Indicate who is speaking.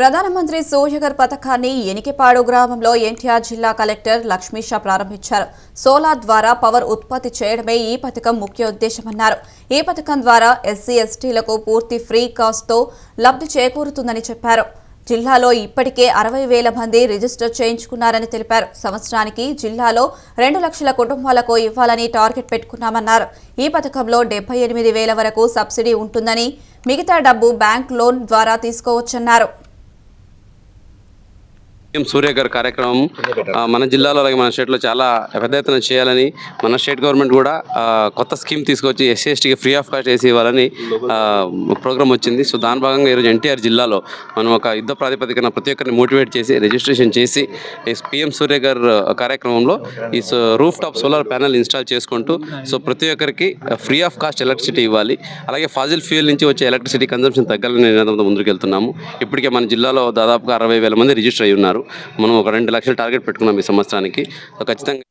Speaker 1: ప్రధానమంత్రి సూర్యగర్ పథకాన్ని ఎనికిపాడు గ్రామంలో ఎన్టీఆర్ జిల్లా కలెక్టర్ లక్ష్మీషా ప్రారంభించారు. సోలార్ ద్వారా పవర్ ఉత్పత్తి చేయడమే ఈ పథకం ముఖ్య ఉద్దేశమన్నారు. ఈ పథకం ద్వారా ఎస్సీ ఎస్టీలకు పూర్తి ఫ్రీ కాస్ట్తో లబ్ధి చేకూరుతుందని చెప్పారు. జిల్లాలో ఇప్పటికే అరవై వేల మంది రిజిస్టర్ చేయించుకున్నారని తెలిపారు. సంవత్సరానికి జిల్లాలో రెండు లక్షల కుటుంబాలకు ఇవ్వాలని టార్గెట్ పెట్టుకున్నామన్నారు. ఈ పథకంలో డెబ్బై ఎనిమిది వేల వరకు సబ్సిడీ ఉంటుందని మిగతా డబ్బు బ్యాంక్ లోన్ ద్వారా తీసుకోవచ్చన్నారు.
Speaker 2: ఎం సూర్య గారి కార్యక్రమం మన జిల్లాలో అలాగే మన స్టేట్లో చాలా పెద్ద ఎత్తున చేయాలని మన స్టేట్ గవర్నమెంట్ కూడా కొత్త స్కీమ్ తీసుకొచ్చి ఎస్సీ ఎస్టీకి ఫ్రీ ఆఫ్ కాస్ట్ వేసి ఇవ్వాలని ప్రోగ్రామ్ వచ్చింది. సో దాని భాగంగా ఈరోజు ఎన్టీఆర్ జిల్లాలో మనం ఒక యుద్ధ ప్రాతిపదికన ప్రతి ఒక్కరిని మోటివేట్ చేసి రిజిస్ట్రేషన్ చేసి పిఎం సూర్య గారు కార్యక్రమంలో ఈ roof top solar panel install చేసుకుంటూ సో ప్రతి ఒక్కరికి ఫ్రీ ఆఫ్ కాస్ట్ ఎలక్ట్రిసిటీ ఇవ్వాలి. అలాగే ఫాజిల్ ఫ్యూయల్ నుంచి వచ్చే ఎలక్ట్రిసిటీ కన్సంప్షన్ తగ్గాలని నినాదంతో ముందుకు వెళ్తున్నాము ఇప్పటికే మన జిల్లాలో దాదాపుగా అరవై వేల మంది రిజిస్టర్ అయి ఉన్నారు. మనం ఒక రెండు లక్షల టార్గెట్ పెట్టుకున్నాం ఈ సంవత్సరానికి. ఖచ్చితంగా